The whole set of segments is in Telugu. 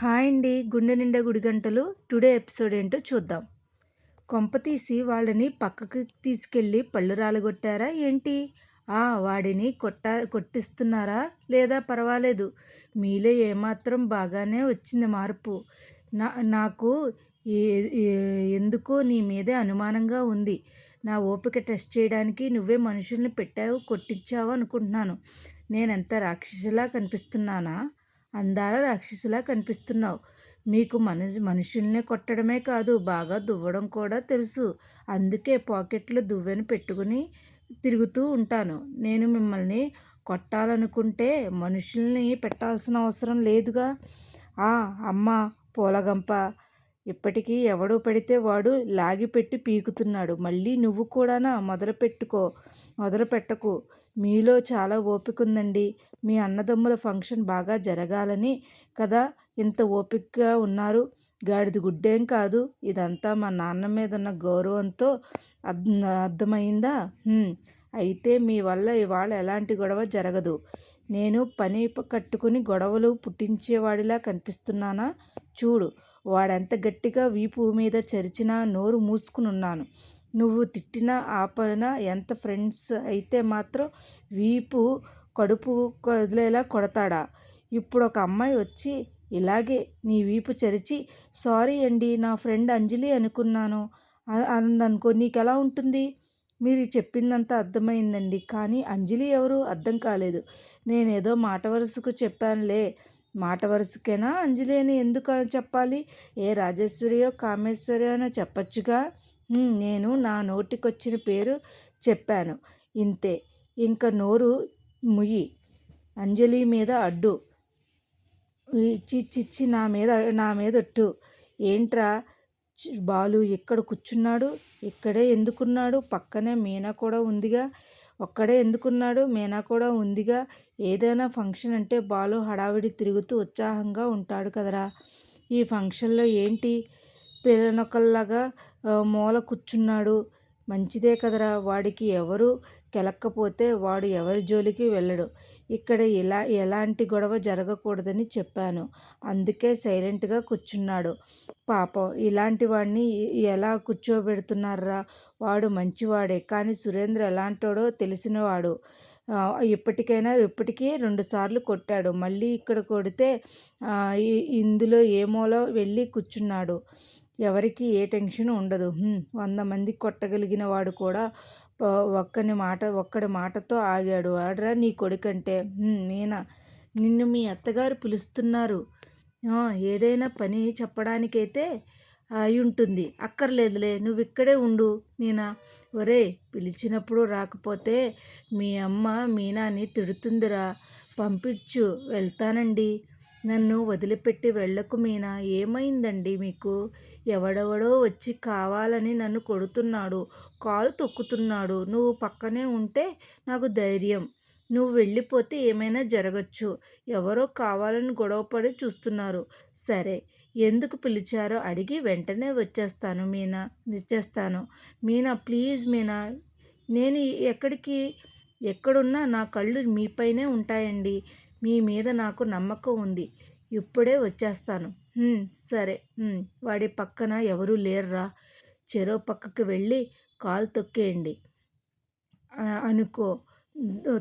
హాయ్ అండి. గుండె నిండా గుడి గంటలు. టుడే ఎపిసోడ్ ఏంటో చూద్దాం. కొంప తీసి వాళ్ళని పక్కకి తీసుకెళ్ళి పళ్ళు రాలగొట్టారా ఏంటి? ఆ వాడిని కొట్ట కొట్టిస్తున్నారా? లేదా పర్వాలేదు. మీలో ఏమాత్రం బాగానే వచ్చింది మార్పు. నా నాకు ఎందుకో నీ మీదే అనుమానంగా ఉంది. నా ఓపిక టెస్ట్ చేయడానికి నువ్వే మనుషుల్ని పెట్టావు కొట్టించావు అనుకుంటున్నాను. నేనెంత రాక్షసులా కనిపిస్తున్నానా? అందాల రాక్షసిలా కనిపిస్తున్నావు. మీకు మనసు మనుషుల్ని కొట్టడమే కాదు బాగా దువ్వడం కూడా తెలుసు. అందుకే పాకెట్లో దువ్వెను పెట్టుకుని తిరుగుతూ ఉంటాను. నేను మిమ్మల్ని కొట్టాలనుకుంటే మనుషుల్ని పెట్టాల్సిన అవసరం లేదుగా? ఆ అమ్మ పూలగంప. ఇప్పటికీ ఎవడు పడితే వాడు లాగిపెట్టి పీకుతున్నాడు. మళ్ళీ నువ్వు కూడానా? మొదలు పెట్టుకో మొదలు పెట్టకు మీలో చాలా ఓపిక ఉందండి మీ అన్నదమ్ముల ఫంక్షన్ బాగా జరగాలని కదా ఇంత ఓపికగా ఉన్నారు. గాడిద గుడ్డేం కాదు. ఇదంతా మా నాన్న మీద ఉన్న గౌరవంతో అర్థమైందా అయితే మీ వల్ల ఇవాళ ఎలాంటి గొడవ జరగదు. నేను పని కట్టుకుని గొడవలు పుట్టించేవాడిలా కనిపిస్తున్నానా? చూడు వాడెంత గట్టిగా వీపు మీద చరిచినా నోరు మూసుకునున్నాను. నువ్వు తిట్టిన ఆపన ఎంత ఫ్రెండ్స్ అయితే మాత్రం వీపు కడుపు కదిలేలా కొడతాడా? ఇప్పుడు ఒక అమ్మాయి వచ్చి ఇలాగే నీ వీపు చరిచి సారీ అండి నా ఫ్రెండ్ అంజలి అనుకున్నాను. అందనుకో నీకు ఎలా ఉంటుంది? మీరు చెప్పిందంతా అర్థమైందండి. కానీ అంజలి ఎవరు? అర్థం కాలేదు. నేనేదో మాట వరుసకు చెప్పానులే. మాట వరుసకేనా అంజలి అని ఎందుకు చెప్పాలి? ఏ రాజేశ్వరియో కామేశ్వరియో అనో చెప్పచ్చుగా? నేను నా నోటికొచ్చిన పేరు చెప్పాను. ఇంతే. ఇంక నోరు ముయ్యి. అంజలి మీద అడ్డు. చిచ్చిచ్చి నా మీద నా మీద అట్టు ఏంట్రా? బాలు ఇక్కడ కూర్చున్నాడు? ఇక్కడే ఎందుకున్నాడు? పక్కనే మీనా కూడా ఉందిగా? ఒక్కడే ఎందుకున్నాడు? మీనా కూడా ఉందిగా? ఏదైనా ఫంక్షన్ అంటే బాలు హడావిడి తిరుగుతూ ఉత్సాహంగా ఉంటాడు కదరా. ఈ ఫంక్షన్లో ఏంటి? పిల్లనొకల్లాగా మూల కూర్చున్నాడు. మంచిదే కదరా వాడికి ఎవరు కెలక్కపోతే వాడు ఎవరి జోలికి వెళ్ళడు. ఇక్కడ ఇలా ఎలాంటి గొడవ జరగకూడదని చెప్పాను. అందుకే సైలెంట్గా కూర్చున్నాడు. పాపం ఇలాంటి వాడిని ఎలా కూర్చోబెడుతున్నారా? వాడు మంచివాడే కానీ సురేంద్ర ఎలాంటోడో తెలిసినవాడు. ఇప్పటికైనా ఇప్పటికీ రెండుసార్లు కొట్టాడు. మళ్ళీ ఇక్కడ కొడితే ఇందులో ఏమోలో వెళ్ళి కూర్చున్నాడు? ఎవరికి ఏ టెన్షన్ ఉండదు. వంద మంది కొట్టగలిగిన వాడు కూడా ఒక్కని మాట ఒక్కడి మాటతో ఆగాడు. ఆడరా నీ కొడుకంటే. మీనా నిన్ను మీ అత్తగారు పిలుస్తున్నారు. ఏదైనా పని చెప్పడానికైతే అయి ఉంటుంది అక్కర్లేదులే. నువ్వు ఇక్కడే ఉండు మీనా. ఒరే పిలిచినప్పుడు రాకపోతే మీ అమ్మ మీనాని తిడుతుందిరా. పంపించు. వెళ్తానండి. నన్ను వదిలిపెట్టి వెళ్ళకు మీనా ఏమైందండి మీకు? ఎవడెవడో వచ్చి కావాలని నన్ను కొడుతున్నాడు కాలు తొక్కుతున్నాడు. నువ్వు పక్కనే ఉంటే నాకు ధైర్యం. నువ్వు వెళ్ళిపోతే ఏమైనా జరగచ్చు. ఎవరో కావాలని గొడవపడి చూస్తున్నారు. సరే ఎందుకు పిలిచారో అడిగి వెంటనే వచ్చేస్తాను మీనా వచ్చేస్తాను. మీనా ప్లీజ్ మీనా నేను ఎక్కడికి ఎక్కడున్నా నా కళ్ళు మీపైనే ఉంటాయండి. మీ మీద నాకు నమ్మకం ఉంది. ఇప్పుడే వచ్చేస్తాను. సరే. వాడి పక్కన ఎవరూ లేర్రా. చెరో పక్కకి వెళ్ళి కాలు తొక్కేయండి. అనుకో.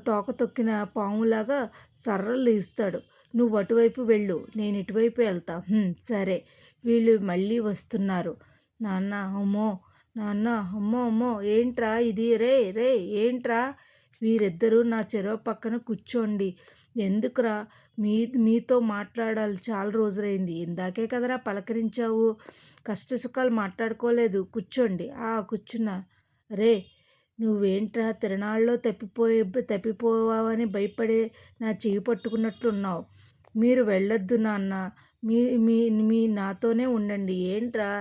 తోక తొక్కిన పాములాగా సర్రలు ఇస్తాడు. నువ్వు అటువైపు వెళ్ళు. నేను ఇటువైపు వెళ్తా. సరే. వీళ్ళు మళ్ళీ వస్తున్నారు. నాన్న అమ్మో. నాన్న అమ్మో అమ్మో. ఏంట్రా ఇది? రే రే ఏంట్రా? వీరిద్దరూ నా చెరవ పక్కన కూర్చోండి. ఎందుకురా? మీ మీతో మాట్లాడాలి. చాలా రోజులైంది. ఇందాకే కదరా పలకరించావు. కష్ట సుఖాలు మాట్లాడుకోలేదు. కూర్చోండి. ఆ కూర్చున్నా. రే నువ్వేంట్రా తిరణాల్లో తప్పిపోయి తప్పిపోవావని భయపడే నా చెయ్యి పట్టుకున్నట్లున్నావు. మీరు వెళ్ళొద్దు నాన్న. మీ మీ మీ నాతోనే ఉండండి. ఏంట్రా?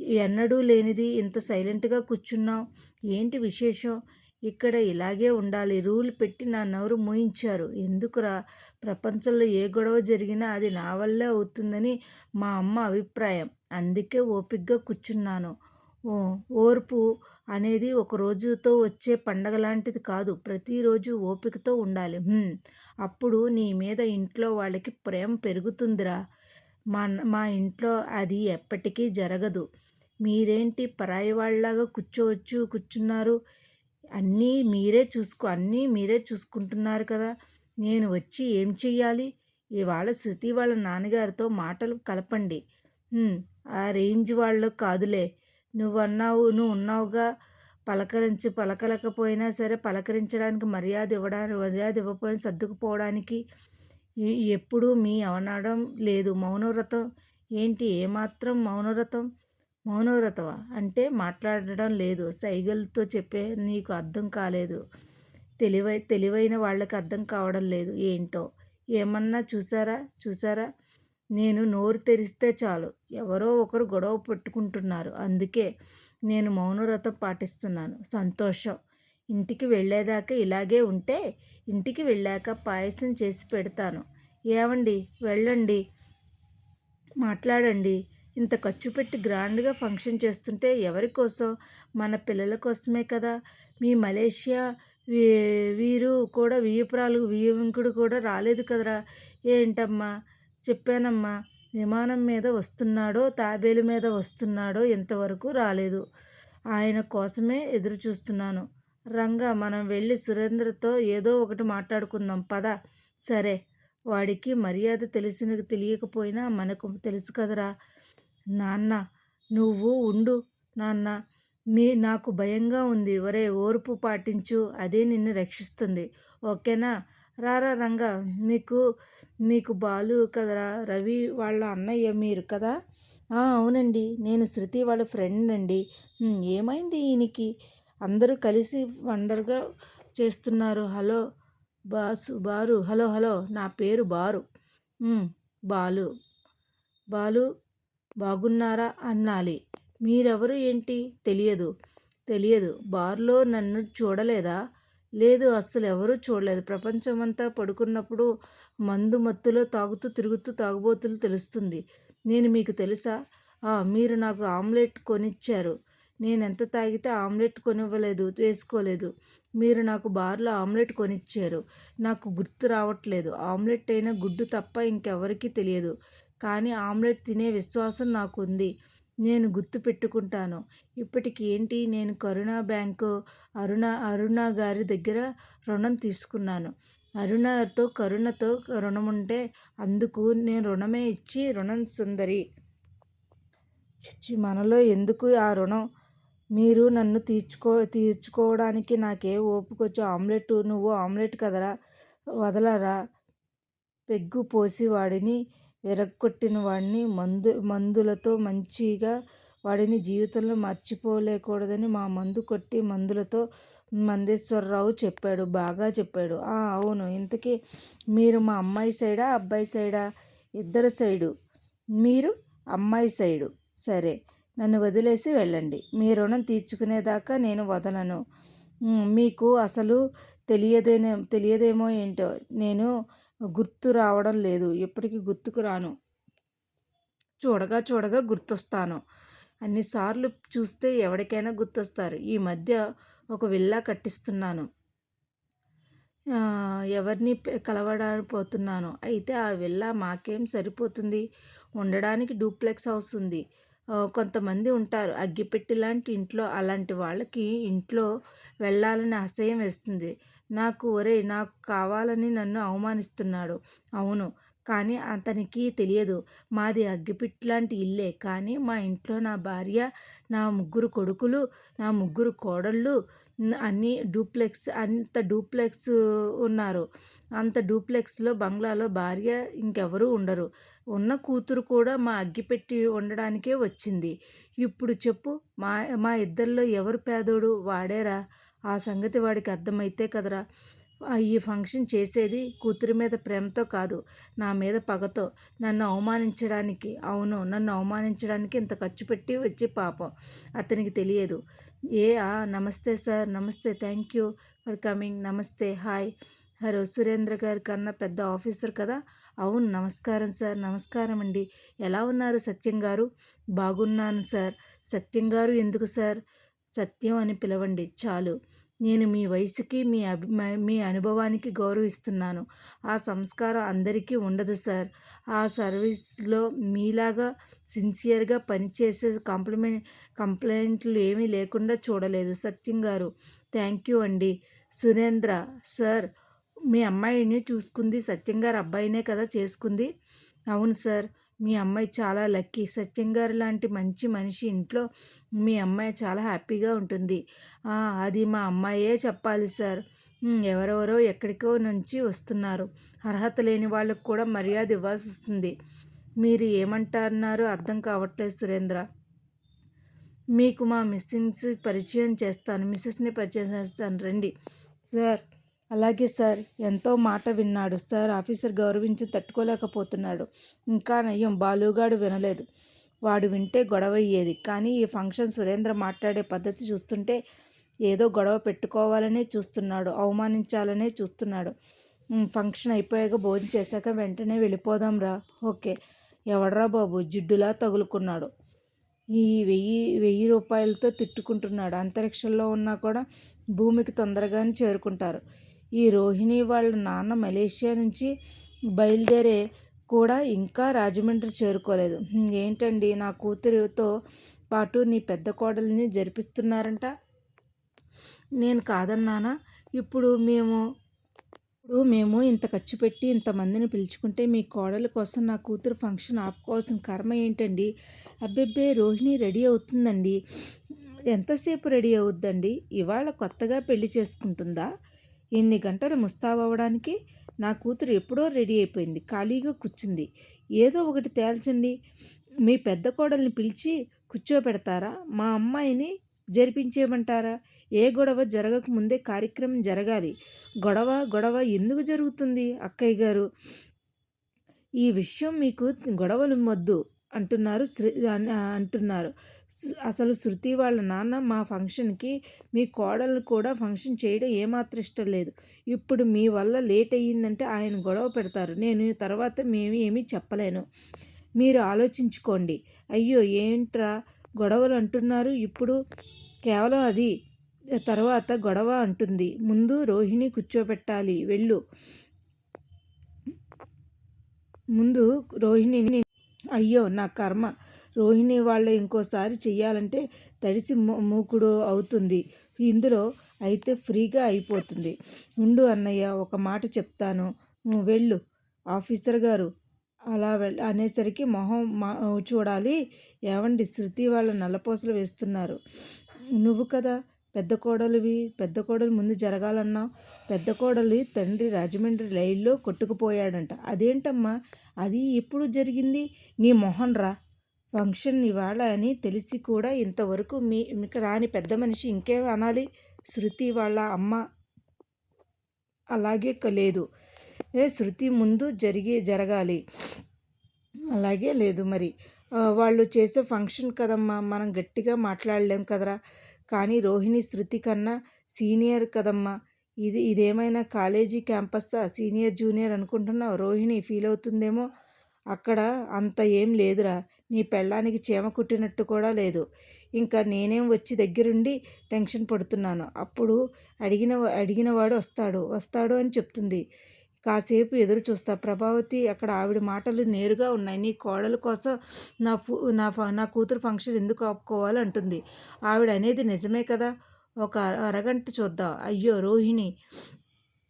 ఎన్నడూ లేనిది ఇంత సైలెంట్గా కూర్చున్నావు. ఏంటి విశేషం? ఇక్కడ ఇలాగే ఉండాలి. రూల్ పెట్టి నా నోరు మూయించారు. ఎందుకురా? ప్రపంచంలో ఏ గొడవ జరిగినా అది నా వల్లే అవుతుందని మా అమ్మ అభిప్రాయం. అందుకే ఓపిగ్గా కూర్చున్నాను. ఓ ఓర్పు అనేది ఒక రోజుతో వచ్చే పండగ లాంటిది కాదు. ప్రతిరోజు ఓపికతో ఉండాలి. అప్పుడు నీ మీద ఇంట్లో వాళ్ళకి ప్రేమ పెరుగుతుందిరా. మా మా ఇంట్లో అది ఎప్పటికీ జరగదు. మీరేంటి పరాయి వాళ్ళలాగా కూర్చోవచ్చు కూర్చున్నారు? అన్నీ మీరే చూసుకో అన్నీ మీరే చూసుకుంటున్నారు కదా. నేను వచ్చి ఏం చెయ్యాలి? ఇవాళ శృతి వాళ్ళ నాన్నగారితో మాటలు కలపండి. ఆ రేంజ్ వాళ్ళు కాదులే. నువ్వు అన్నావు నువ్వు ఉన్నావుగా. పలకరించి పలకలకపోయినా సరే పలకరించడానికి మర్యాద ఇవ్వడానికి మర్యాద ఇవ్వకపోయినా సర్దుకుపోవడానికి ఎప్పుడూ మీ అవనడం లేదు. మౌనవ్రతం ఏంటి? ఏమాత్రం మౌనవ్రతం? మౌనవ్రతవ అంటే మాట్లాడడం లేదు. సైగలతో చెప్పే నీకు అర్థం కాలేదు. తెలివై తెలివైన వాళ్ళకి అర్థం కావడం లేదు. ఏంటో? ఏమన్నా చూసారా? చూసారా? నేను నోరు తెరిస్తే చాలు. ఎవరో ఒకరు గొడవ పెట్టుకుంటున్నారు. అందుకే నేను మౌనవ్రతం పాటిస్తున్నాను. సంతోషం. ఇంటికి వెళ్ళేదాకా ఇలాగే ఉంటే ఇంటికి వెళ్ళాక పాయసం చేసి పెడతాను. ఏమండి వెళ్ళండి. మాట్లాడండి. ఇంత ఖర్చు పెట్టి గ్రాండ్గా ఫంక్షన్ చేస్తుంటే ఎవరి కోసం? మన పిల్లల కోసమే కదా. మీ మలేషియా వీరు కూడా వియ్యపురాలు వియ్యంకుడు కూడా రాలేదు కదరా. ఏంటమ్మా? చెప్పానమ్మా. విమానం మీద వస్తున్నాడో తాబేలు మీద వస్తున్నాడో ఇంతవరకు రాలేదు. ఆయన కోసమే ఎదురు చూస్తున్నాను. రంగా మనం వెళ్ళి సురేంద్రతో ఏదో ఒకటి మాట్లాడుకుందాం. పద. సరే. వాడికి మర్యాద తెలిసిన తెలియకపోయినా మనకు తెలుసు కదరా. నాన్న నువ్వు ఉండు. నాన్న మీ నాకు భయంగా ఉంది. ఒరే ఓర్పు పాటించు. అదే నిన్ను రక్షిస్తుంది. ఓకేనా? రారా రంగా. మీకు మీకు బాలు కదరా? రవి వాళ్ళ అన్నయ్య మీరు కదా? అవునండి. నేను శృతి వాళ్ళ ఫ్రెండ్ అండి. ఏమైంది ఈయనకి? అందరూ కలిసి వండర్గా చేస్తున్నారు. హలో బాసు బారు. Hello hello. నా పేరు బారు. బాలు. బాలు బాగున్నారా అన్నాలి. మీరెవరు ఏంటి? తెలియదు. తెలియదు. బార్లో నన్ను చూడలేదా? లేదు అస్సలు ఎవరూ చూడలేదు. ప్రపంచమంతా పడుకున్నప్పుడు మందు మత్తులో తాగుతూ తిరుగుతూ తాగుబోతులు తెలుస్తుంది. నేను మీకు తెలుసా? మీరు నాకు ఆమ్లెట్ కొనిచ్చారు. నేను ఎంత తాగితే ఆమ్లెట్ కొనివ్వలేదు వేసుకోలేదు. మీరు నాకు బార్లో ఆమ్లెట్ కొనిచ్చారు. నాకు గుర్తు రావట్లేదు. ఆమ్లెట్ అయినా గుడ్డు తప్ప ఇంకెవరికీ తెలియదు. కానీ ఆమ్లెట్ తినే విశ్వాసం నాకు ఉంది నేను గుర్తు పెట్టుకుంటాను. ఇప్పటికి ఏంటి? నేను కరుణా బ్యాంకు అరుణ అరుణ గారి దగ్గర రుణం తీసుకున్నాను. అరుణతో కరుణతో రుణం ఉంటే అందుకు నేను రుణమే ఇచ్చి రుణం సుందరి. చచ్చి మనలో ఎందుకు ఆ రుణం? మీరు నన్ను తీర్చుకో తీర్చుకోవడానికి నాకే ఓపుకొచ్చు. ఆమ్లెట్ నువ్వు ఆమ్లెట్ కదరా? వదలరా? పెగ్గు పోసి వాడిని విరగ్గొట్టిన వాడిని మందు మందులతో మంచిగా వాడిని జీవితంలో మర్చిపోలేకూడదని మా మందు కొట్టి మందులతో మందేశ్వరరావు చెప్పాడు బాగా చెప్పాడు. అవును. ఇంతకీ మీరు మా అమ్మాయి సైడా అబ్బాయి సైడా? ఇద్దరు సైడు. మీరు అమ్మాయి సైడు. సరే. నన్ను వదిలేసి వెళ్ళండి. మీ రుణం తీర్చుకునేదాకా నేను వదలను. మీకు అసలు తెలియదేనే తెలియదేమో ఏంటో? నేను గుర్తు రావడం లేదు. ఎప్పటికీ గుర్తుకు రాను. చూడగా చూడగా గుర్తొస్తాను. అన్నిసార్లు చూస్తే ఎవరికైనా గుర్తొస్తారు. ఈ మధ్య ఒక విల్లా కట్టిస్తున్నాను. ఎవరిని కలవడానికి అయితే ఆ విల్లా మాకేం సరిపోతుంది? ఉండడానికి డూప్లెక్స్ హౌస్ ఉంది. కొంతమంది ఉంటారు. అగ్గిపెట్టి లాంటి ఇంట్లో అలాంటి వాళ్ళకి ఇంట్లో వెళ్ళాలని అసహ్యం వేస్తుంది. నాకు ఒరే నాకు కావాలని నన్ను అవమానిస్తున్నాడు. అవును కానీ అతనికి తెలియదు. మాది అగ్గిపెట్టెలాంటి ఇల్లే. కానీ మా ఇంట్లో నా భార్య నా ముగ్గురు కొడుకులు నా ముగ్గురు కోడళ్ళు అన్ని డూప్లెక్స్ అంత డూప్లెక్స్ ఉన్నారు. అంత డూప్లెక్స్లో బంగ్లాలో భార్య ఇంకెవరూ ఉండరు. ఉన్న కూతురు కూడా మా అగ్గిపెట్టి ఉండడానికే వచ్చింది. ఇప్పుడు చెప్పు మా మా ఇద్దరిలో ఎవరు పేదోడు? వాడేరా? ఆ సంగతి వాడికి అర్థమైతే కదరా. ఈ ఫంక్షన్ చేసేది కూతురి మీద ప్రేమతో కాదు నా మీద పగతో. నన్ను అవమానించడానికి అవును నన్ను అవమానించడానికి ఇంత ఖర్చు పెట్టి వచ్చి పాపం అతనికి తెలియదు. ఏ ఆ namaste sir namaste thank you for coming namaste hi. Hello Surendra గారి కన్నా పెద్ద ఆఫీసర్ కదా? అవును నమస్కారం సార్ నమస్కారం అండి. ఎలా ఉన్నారు సత్యం గారు? బాగున్నాను సార్. సత్యం గారు ఎందుకు సార్? సత్యం అని పిలవండి. చాలు. నేను మీ వయసుకి మీ అభి మీ అనుభవానికి గౌరవిస్తున్నాను. ఆ సంస్కారం అందరికీ ఉండదు సార్. ఆ సర్వీస్లో మీలాగా సిన్సియర్గా పనిచేసే కాంప్లిమెంట్ కంప్లైంట్లు ఏమీ లేకుండా చూడలేదు. సత్యం గారు థ్యాంక్ యూ అండి. సురేంద్ర సార్ మీ అమ్మాయిని చూసుకుంది సత్యం గారు అబ్బాయినే కదా చేసుకుంది? అవును సార్. మీ అమ్మాయి చాలా లక్కీ. సత్యం గారు లాంటి మంచి మనిషి ఇంట్లో మీ అమ్మాయి చాలా హ్యాపీగా ఉంటుంది. అది మా అమ్మాయే చెప్పాలి సార్. ఎవరెవరో ఎక్కడికో నుంచి వస్తున్నారు. అర్హత లేని వాళ్ళకు కూడా మర్యాద ఇవ్వాల్సి వస్తుంది. మీరు ఏమంటారన్నారో అర్థం కావట్లేదు సురేంద్ర. మీకు మా మిస్సెస్ పరిచయం చేస్తాను. మిస్సెస్ని పరిచయం చేస్తాను. రండి. సార్ అలాగే సార్ ఎంతో మాట విన్నాడు. సార్ ఆఫీసర్ గౌరవించి తట్టుకోలేకపోతున్నాడు. ఇంకా నయ్యం బాలుగాడు వినలేదు. వాడు వింటే గొడవ అయ్యేది. కానీ ఈ ఫంక్షన్ సురేంద్ర మాట్లాడే పద్ధతి చూస్తుంటే ఏదో గొడవ పెట్టుకోవాలనే చూస్తున్నాడు. అవమానించాలనే చూస్తున్నాడు. ఫంక్షన్ అయిపోయాక భోజనం చేశాక వెంటనే వెళ్ళిపోదాం రా. ఓకే. ఎవడరా బాబు? జిడ్డులా తగులుకున్నాడు. ఈ వెయ్యి వెయ్యి రూపాయలతో తిట్టుకుంటున్నాడు. అంతరిక్షంలో ఉన్నా కూడా భూమికి తొందరగానే చేరుకుంటారు. ఈ రోహిణి వాళ్ళ నాన్న మలేషియా నుంచి బయలుదేరే కూడా ఇంకా రాజమండ్రి చేరుకోలేదు. ఏంటండి? నా కూతురుతో పాటు నీ పెద్ద కోడల్ని జరిపిస్తున్నారంట. నేను కాదన్నానా ఇప్పుడు మేము ఇప్పుడు మేము ఇంత ఖర్చు పెట్టి ఇంతమందిని పిలుచుకుంటే మీ కోడలి కోసం నా కూతురు ఫంక్షన్ ఆపుకోవాల్సిన కర్మ ఏంటండి? అబ్బెబ్బే రోహిణి రెడీ అవుతుందండి. ఎంతసేపు రెడీ అవుద్దండి? ఇవాళ కొత్తగా పెళ్ళి చేసుకుంటుందా? ఎన్ని గంటలు ముస్తాబవడానికి నా కూతురు ఎప్పుడో రెడీ అయిపోయింది ఖాళీగా కూర్చుంది. ఏదో ఒకటి తేల్చండి. మీ పెద్ద కోడల్ని పిలిచి కూర్చోబెడతారా? మా అమ్మాయిని జరిపించేయమంటారా? ఏ గొడవ జరగక ముందే కార్యక్రమం జరగాలి. గొడవ గొడవ ఎందుకు జరుగుతుంది అక్కయ్య గారు? ఈ విషయం మీకు గొడవలు మొద్దు. అంటున్నారు అంటున్నారు. అసలు శృతి వాళ్ళ నాన్న మా ఫంక్షన్కి మీ కోడలు కూడా ఫంక్షన్ చేయడం ఏమాత్రం ఇష్టం లేదు. ఇప్పుడు మీ వల్ల లేట్ అయ్యిందంటే ఆయన గొడవ పెడతారు. నేను తర్వాత మేము ఏమీ చెప్పలేను. మీరు ఆలోచించుకోండి. అయ్యో ఏంట్రా గొడవలు అంటున్నారు? ఇప్పుడు కేవలం అది తర్వాత గొడవ అంటుంది. ముందు రోహిణి కూర్చోబెట్టాలి వెళ్ళు. ముందు రోహిణిని అయ్యో నా కర్మ. రోహిణి వాళ్ళు ఇంకోసారి చెయ్యాలంటే తడిసి మూకుడు అవుతుంది. ఇందులో అయితే ఫ్రీగా అయిపోతుంది. ఉండు అన్నయ్య ఒక మాట చెప్తాను. వెళ్ళు. ఆఫీసర్ గారు అలా వెళ్ అనేసరికి మొహం మా చూడాలి. ఏమండి శృతి వాళ్ళ నల్లపోసలు వేస్తున్నారు. నువ్వు కదా పెద్ద కోడలివి పెద్ద కోడలు ముందు జరగాలన్నావు పెద్ద కోడలి తండ్రి రాజమండ్రి రైల్లో కొట్టుకుపోయాడంట. అదేంటమ్మా? అది ఎప్పుడు జరిగింది? నీ మొహన్ రా. ఫంక్షన్ ఇవాళ అని తెలిసి కూడా ఇంతవరకు మీ మీకు రాని పెద్ద మనిషి ఇంకేం అనాలి? శృతి వాళ్ళ అమ్మ అలాగే లేదు. ఏ శృతి ముందు జరిగే జరగాలి. అలాగే లేదు మరి. వాళ్ళు చేసే ఫంక్షన్ కదమ్మా? మనం గట్టిగా మాట్లాడలేం కదరా. కానీ రోహిణి శృతి కన్నా సీనియర్ కదమ్మా. ఇది ఇదేమైనా కాలేజీ క్యాంపస్సా? సీనియర్ జూనియర్ అనుకుంటున్నావు? రోహిణి ఫీల్ అవుతుందేమో? అక్కడ అంత ఏం లేదురా. నీ పెళ్ళానికి చీమ కుట్టినట్టు కూడా లేదు. ఇంకా నేనేం వచ్చి దగ్గరుండి టెన్షన్ పడుతున్నాను. అప్పుడు అడిగిన అడిగినవాడు వస్తాడు. వస్తాడు అని చెప్తుంది. కాసేపు ఎదురు చూస్తా. ప్రభావతి అక్కడ ఆవిడ మాటలు నేరుగా ఉన్నాయి. నీ కోడల కోసం నా ఫూ నా నా కూతురు ఫంక్షన్ ఎందుకు ఆపుకోవాలి అంటుంది. ఆవిడ అనేది నిజమే కదా? ఒక అరగంట చూద్దాం. అయ్యో రోహిణి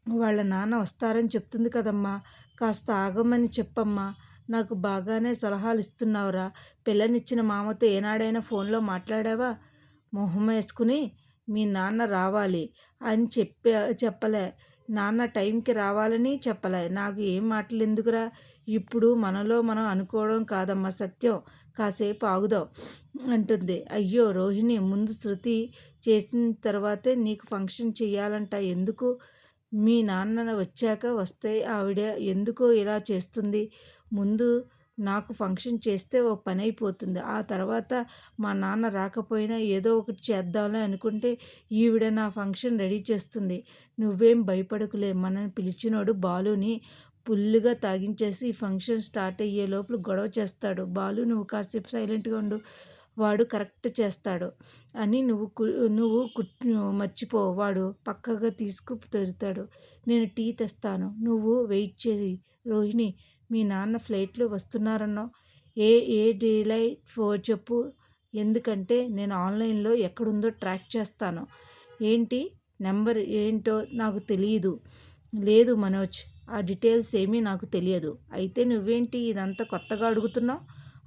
వాళ్ళ నాన్న వస్తారని చెప్తుంది కదమ్మా. కాస్త ఆగమని చెప్పమ్మా. నాకు బాగానే సలహాలు ఇస్తున్నావురా. పిల్లనిచ్చిన మామతో ఏనాడైనా ఫోన్లో మాట్లాడావా? మొహం వేసుకుని మీ నాన్న రావాలి అని చెప్పే చెప్పలే. నాన్న టైంకి రావాలని చెప్పలే. నాకు ఏం మాటలు ఎందుకురా? ఇప్పుడు మనలో మనం అనుకోవడం కాదమ్మా సత్యం. కాసేపు ఆగుదాం అంటుంది. అయ్యో రోహిణి ముందు శృతి చేసిన తర్వాతే నీకు ఫంక్షన్ చేయాలంట ఎందుకు? మీ నాన్న వచ్చాక వస్తే ఆవిడ ఎందుకు ఇలా చేస్తుంది. ముందు నాకు ఫంక్షన్ చేస్తే ఓ పని అయిపోతుంది. ఆ తర్వాత మా నాన్న రాకపోయినా ఏదో ఒకటి చేద్దాంలే అనుకుంటే ఈవిడ నా ఫంక్షన్ రెడీ చేస్తుంది. నువ్వేం భయపడకులే. మనని పిలిచినోడు బాలుని పుల్లుగా తాగించేసి ఈ ఫంక్షన్ స్టార్ట్ అయ్యే లోపల గొడవ చేస్తాడు. బాలు నువ్వు కాసేపు సైలెంట్గా ఉండు. వాడు కరెక్ట్ చేస్తాడు అని నువ్వు కు నువ్వు కుట్ మర్చిపో. వాడు పక్కగా తీసుకు తెరుతాడు. నేను టీ తెస్తాను. నువ్వు వెయిట్ చేయి. రోహిణి మీ నాన్న ఫ్లైట్లో వస్తున్నారన్నావు. ఏ ఏ డీలైట్ ఫోర్ చెప్పు. ఎందుకంటే నేను ఆన్లైన్లో ఎక్కడుందో ట్రాక్ చేస్తాను. ఏంటి? నెంబర్ ఏంటో నాకు తెలియదు లేదు మనోజ్ ఆ డీటెయిల్స్ ఏమీ నాకు తెలియదు. అయితే నువ్వేంటి ఇదంతా కొత్తగా అడుగుతున్నావు?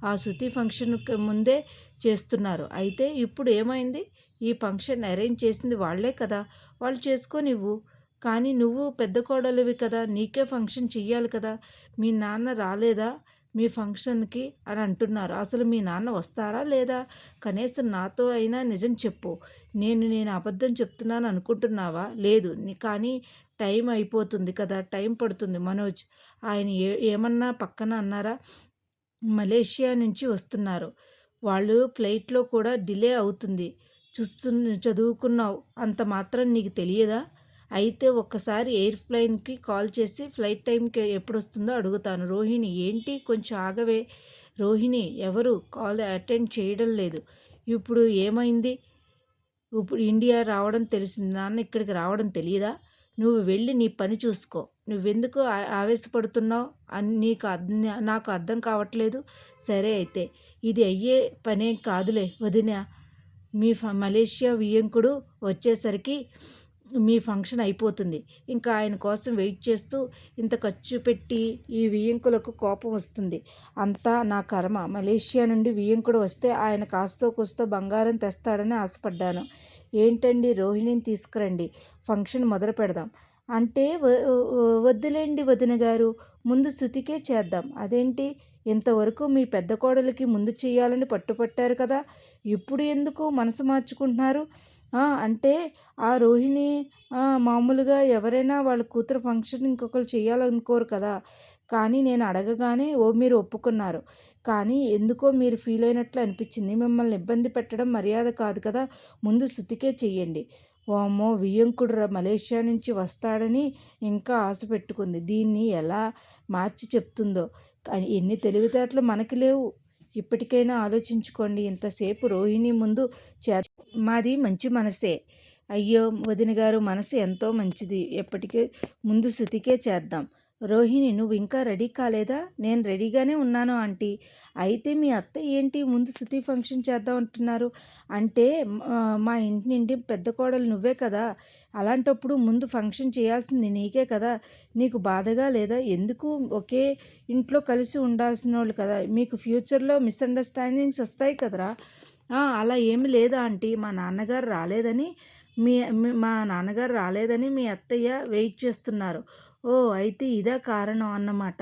ఆ శృతి ఫంక్షన్ ముందే చేస్తున్నారు. అయితే ఇప్పుడు ఏమైంది? ఈ ఫంక్షన్ అరేంజ్ చేసింది వాళ్ళే కదా. వాళ్ళు చేసుకోనివ్వు. కానీ నువ్వు పెద్ద కోడలివి కదా నీకే ఫంక్షన్ చెయ్యాలి కదా. మీ నాన్న రాలేదా మీ ఫంక్షన్కి అని అంటున్నారు. అసలు మీ నాన్న వస్తారా లేదా? కనీసం నాతో అయినా నిజం చెప్పు. నేను నేను అబద్ధం చెప్తున్నాను అనుకుంటున్నావా? లేదు. కానీ టైం అయిపోతుంది కదా టైం పడుతుంది. మనోజ్ ఆయన ఏ ఏమన్నా పక్కన అన్నారా? మలేషియా నుంచి వస్తున్నారు. వాళ్ళు ఫ్లైట్లో కూడా డిలే అవుతుంది. చూస్తు చదువుకున్నావు. అంత మాత్రం నీకు తెలియదా? అయితే ఒక్కసారి ఎయిర్ప్లైన్కి కాల్ చేసి ఫ్లైట్ టైంకి ఎప్పుడు వస్తుందో అడుగుతాను. రోహిణి ఏంటి? కొంచెం ఆగవే. రోహిణి ఎవరు? కాల్ అటెండ్ చేయడం లేదు. ఇప్పుడు ఏమైంది? ఇప్పుడు ఇండియా రావడం తెలిసింది. నాన్న ఇక్కడికి రావడం తెలియదా నువ్వు వెళ్ళి నీ పని చూసుకో. నువ్వెందుకు ఆవేశపడుతున్నావు? అని నీకు అర్థం నాకు అర్థం కావట్లేదు. సరే అయితే ఇది అయ్యే పనే కాదులే వదిన. మీ మలేషియా వియ్యంకుడు వచ్చేసరికి మీ ఫంక్షన్ అయిపోతుంది. ఇంకా ఆయన కోసం వెయిట్ చేస్తూ ఇంత ఖర్చు పెట్టి ఈ వియ్యంకులకు కోపం వస్తుంది. అంతా నా కర్మ. మలేషియా నుండి వియ్యంకుడు వస్తే ఆయన కాస్తో కూస్తో బంగారం తెస్తాడని ఆశపడ్డాను. ఏంటండి రోహిణిని తీసుకురండి. ఫంక్షన్ మొదలు పెడదాం. అంటే వద్దులేండి వదిన గారు. ముందు శృతికే చేద్దాం. అదేంటి? ఇంతవరకు మీ పెద్ద కోడలికి ముందు చేయాలని పట్టుపట్టారు కదా. ఇప్పుడు ఎందుకు మనసు మార్చుకుంటున్నారు? అంటే ఆ రోహిణి మామూలుగా ఎవరైనా వాళ్ళ కూతురు ఫంక్షన్ ఇంకొకరు చేయాలనుకోరు కదా. కానీ నేను అడగగానే ఓ మీరు ఒప్పుకున్నారు. కానీ ఎందుకో మీరు ఫీల్ అయినట్లు అనిపించింది. మిమ్మల్ని ఇబ్బంది పెట్టడం మర్యాద కాదు కదా. ముందు శృతికే చెయ్యండి. వామ్మో వియ్యంకుడు మలేషియా నుంచి వస్తాడని ఇంకా ఆశ పెట్టుకుంది. దీన్ని ఎలా మార్చి చెప్తుందో ఎన్ని తెలివితేటలు మనకి లేవు. ఇప్పటికైనా ఆలోచించుకోండి. ఇంతసేపు రోహిణి ముందు చే మాది మంచి మనసే. అయ్యో వదిన గారు మనసు ఎంతో మంచిది. ఎప్పటికే ముందు శృతికే చేద్దాం. రోహిణి నువ్వు ఇంకా రెడీ కాలేదా? నేను రెడీగానే ఉన్నాను ఆంటీ. అయితే మీ అత్త ఏంటి? ముందు శృతి ఫంక్షన్ చేద్దాం అంటున్నారు. అంటే మా ఇంటి నుండి పెద్ద కోడలు నువ్వే కదా. అలాంటప్పుడు ముందు ఫంక్షన్ చేయాల్సింది నీకే కదా. నీకు బాధగా లేదా? ఎందుకు ఒకే ఇంట్లో కలిసి ఉండాల్సిన వాళ్ళు కదా? మీకు ఫ్యూచర్లో మిస్అండర్స్టాండింగ్స్ వస్తాయి కదరా. అలా ఏమి లేదా ఆంటీ? మా నాన్నగారు రాలేదని మీ మా నాన్నగారు రాలేదని మీ అత్తయ్య వెయిట్ చేస్తున్నారు. ఓ అయితే ఇదే కారణం అన్నమాట.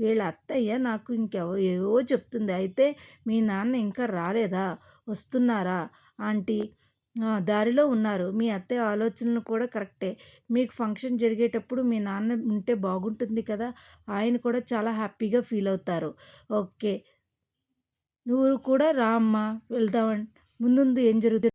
వీళ్ళ అత్తయ్య నాకు ఇంకెవో ఏవో చెప్తుంది. అయితే మీ నాన్న ఇంకా రాలేదా? వస్తున్నారా? ఆంటీ దారిలో ఉన్నారు. మీ అత్తయ్య ఆలోచనలు కూడా కరెక్టే. మీకు ఫంక్షన్ జరిగేటప్పుడు మీ నాన్న ఉంటే బాగుంటుంది కదా! ఆయన కూడా చాలా హ్యాపీగా ఫీల్ అవుతారు. ఓకే. నువ్వు కూడా రా అమ్మ. వెళ్దామని ముందు ఏం జరుగుతుంది?